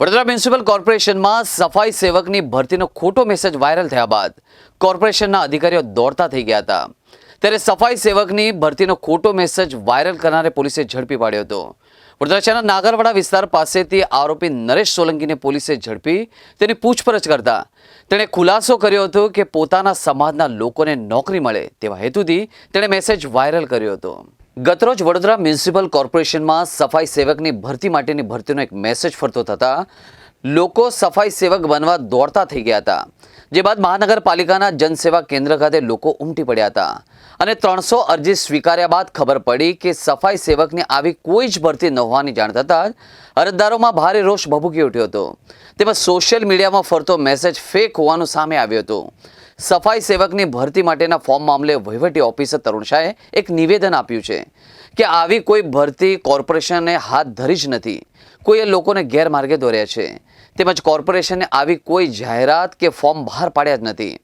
Vadodara municipal કોર્પોરેશનમાં સફાઈ સેવકની ભરતીનો ખોટો message viral થયા બાદ કોર્પોરેશનના અધિકારીઓ દોડતા થઈ ગયા હતા. ત્યારે સફાઈ સેવકની ભરતીનો ખોટો મેસેજ વાયરલ કરનારે પોલીસે ઝડપી પાડ્યો હતો. વડોદરા શહેરના નાગરવાડા વિસ્તાર પાસેથી આરોપી નરેશ સોલંકીને પોલીસે ઝડપી તેની પૂછપરછ કરતા તેણે ખુલાસો કર્યો હતો કે પોતાના સમાજના લોકોને નોકરી મળે તેવા હેતુથી તેણે મેસેજ વાયરલ કર્યો હતો. ગતરોજ વડોદરા મ્યુનિસિપલ કોર્પોરેશનમાં સફાઈ સેવકની ભરતી માટેની ભરતીનો એક મેસેજ ફરતો થતા લોકો સફાઈ સેવક બનવા દોડતા થઈ ગયા હતા, જે બાદ મહાનગરપાલિકાના જનસેવા કેન્દ્ર ખાતે લોકો ઉમટી પડ્યા હતા. અને ત્રણસો અરજી સ્વીકાર્યા બાદ ખબર પડી કે સફાઈ સેવકની આવી કોઈ જ ભરતી ન હોવાની જાણ થતાં અરજદારોમાં ભારે રોષ ભભૂકી ઉઠ્યો હતો. તેમજ સોશિયલ મીડિયામાં ફરતો મેસેજ ફેક હોવાનું સામે આવ્યું હતું. સફાઈ સેવકની ભરતી માટેના ફોર્મ મામલે વહીવટી ઓફિસર તરુણ શાહે એક નિવેદન આપ્યું છે કે આવી કોઈ ભરતી કોર્પોરેશને હાથ ધરી જ નથી. કોઈએ લોકોને ગેરમાર્ગે દોર્યા છે. તેમજ કોર્પોરેશને આવી કોઈ જાહેરાત કે ફોર્મ બહાર પાડ્યા જ નથી.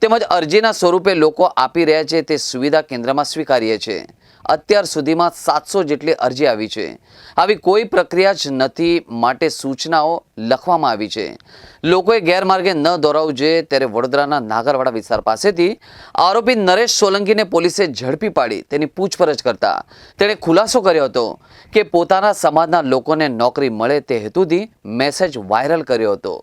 તેમજ અરજીના સ્વરૂપે લોકો આપી રહ્યા છે તે સુવિધા કેન્દ્રમાં સ્વીકારીએ છે. અત્યાર સુધીમાં સાતસો જેટલી અરજી આવી છે. આવી કોઈ પ્રક્રિયા જ નથી માટે સૂચનાઓ લખવામાં આવી છે. લોકોએ ગેરમાર્ગે ન દોરાવવું જોઈએ ત્યારે વડોદરાના નાગરવાડા વિસ્તાર પાસેથી આરોપી નરેશ સોલંકીને પોલીસે ઝડપી પાડી તેની પૂછપરછ કરતા. તેણે ખુલાસો કર્યો હતો કે પોતાના સમાજના લોકોને નોકરી મળે તે હેતુથી મેસેજ વાયરલ કર્યો હતો.